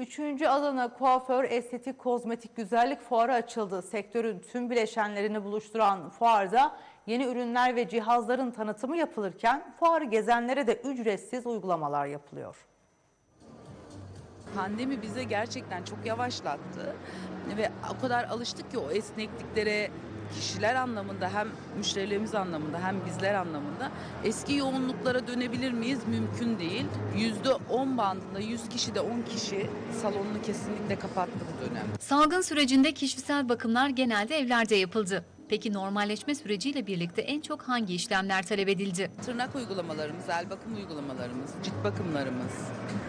Üçüncü Adana Kuaför Estetik Kozmetik Güzellik Fuarı açıldı. Sektörün tüm bileşenlerini buluşturan fuarda yeni ürünler ve cihazların tanıtımı yapılırken fuarı gezenlere de ücretsiz uygulamalar yapılıyor. Pandemi bize gerçekten çok yavaşlattı ve o kadar alıştık ki o esnekliklere kişiler anlamında hem müşterilerimiz anlamında hem bizler anlamında eski yoğunluklara dönebilir miyiz? Mümkün değil. %10 bandında 100 kişi de 10 kişi salonunu kesinlikle kapattı bu dönem. Salgın sürecinde kişisel bakımlar genelde evlerde yapıldı. Peki normalleşme süreciyle birlikte en çok hangi işlemler talep edildi? Tırnak uygulamalarımız, el bakım uygulamalarımız, cilt bakımlarımız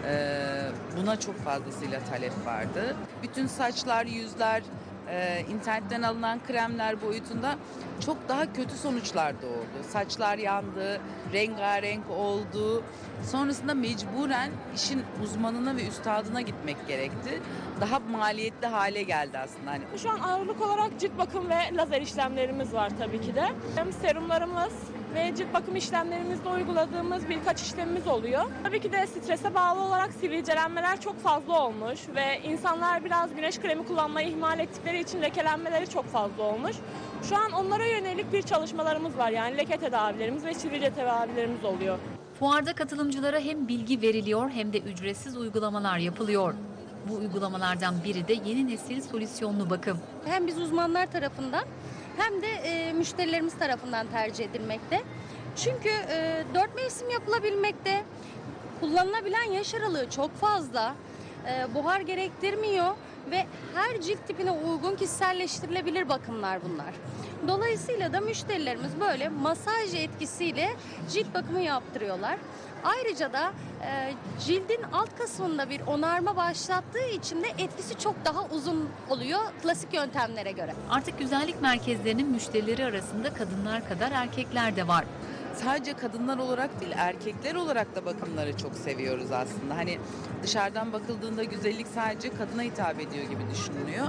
eee, buna çok fazlasıyla talep vardı. Bütün saçlar, yüzler, eee, internetten alınan kremler boyutunda çok daha kötü sonuçlar doğdu. Saçlar yandı, rengarenk oldu. Sonrasında mecburen işin uzmanına ve üstadına gitmek gerekti. Daha maliyetli hale geldi aslında. Hani Şu an ağırlık olarak cilt bakım ve lazer işlemlerimiz var tabii ki de. Hem serumlarımız ve cilt bakım işlemlerimizde uyguladığımız birkaç işlemimiz oluyor. Tabii ki de strese bağlı olarak sivilcelenmeler çok fazla olmuş ve insanlar biraz güneş kremi kullanmayı ihmal ettikleri için lekelenmeleri çok fazla olmuş. Şu an onlara yönelik bir çalışmalarımız var yani leke tedavilerimiz ve sivilce tedavilerimiz oluyor. Fuarda katılımcılara hem bilgi veriliyor hem de ücretsiz uygulamalar yapılıyor. Bu uygulamalardan biri de yeni nesil solüsyonlu bakım. hem biz uzmanlar tarafından hem de e, müşterilerimiz tarafından tercih edilmekte. Çünkü e, dört mevsim yapılabilmekte, kullanılabilen yaş aralığı çok fazla, e, buhar gerektirmiyor ve her cilt tipine uygun kişiselleştirilebilir bakımlar bunlar. Dolayısıyla da müşterilerimiz böyle masaj etkisiyle cilt bakımı yaptırıyorlar. Ayrıca da e, cildin alt kısmında bir onarma başlattığı için de etkisi çok daha uzun oluyor klasik yöntemlere göre. Artık güzellik merkezlerinin müşterileri arasında kadınlar kadar erkekler de var. Sadece kadınlar olarak değil erkekler olarak da bakımları çok seviyoruz aslında. Hani dışarıdan bakıldığında güzellik sadece kadına hitap ediyor gibi düşünülüyor.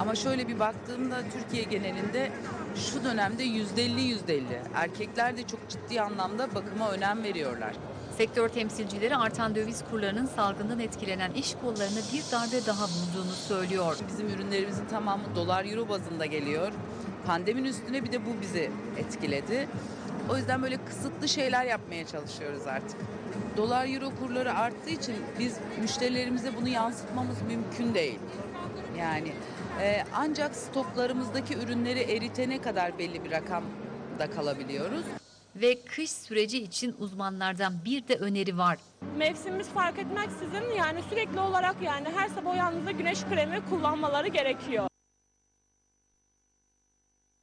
Ama şöyle bir baktığımda Türkiye genelinde şu dönemde yüzde elli yüzde elli. Erkekler de çok ciddi anlamda bakıma önem veriyorlar. Sektör temsilcileri artan döviz kurlarının salgından etkilenen iş kollarına bir darbe daha vurduğunu söylüyor. Bizim ürünlerimizin tamamı dolar euro bazında geliyor. Pandeminin üstüne bir de bu bizi etkiledi. O yüzden böyle kısıtlı şeyler yapmaya çalışıyoruz artık. Dolar euro kurları arttığı için biz müşterilerimize bunu yansıtmamız mümkün değil. Yani e, ancak stoklarımızdaki ürünleri eritene kadar belli bir rakamda kalabiliyoruz. Ve kış süreci için uzmanlardan bir de öneri var. Mevsimimiz fark etmeksizin yani sürekli olarak yani her sabah uyandığında güneş kremi kullanmaları gerekiyor.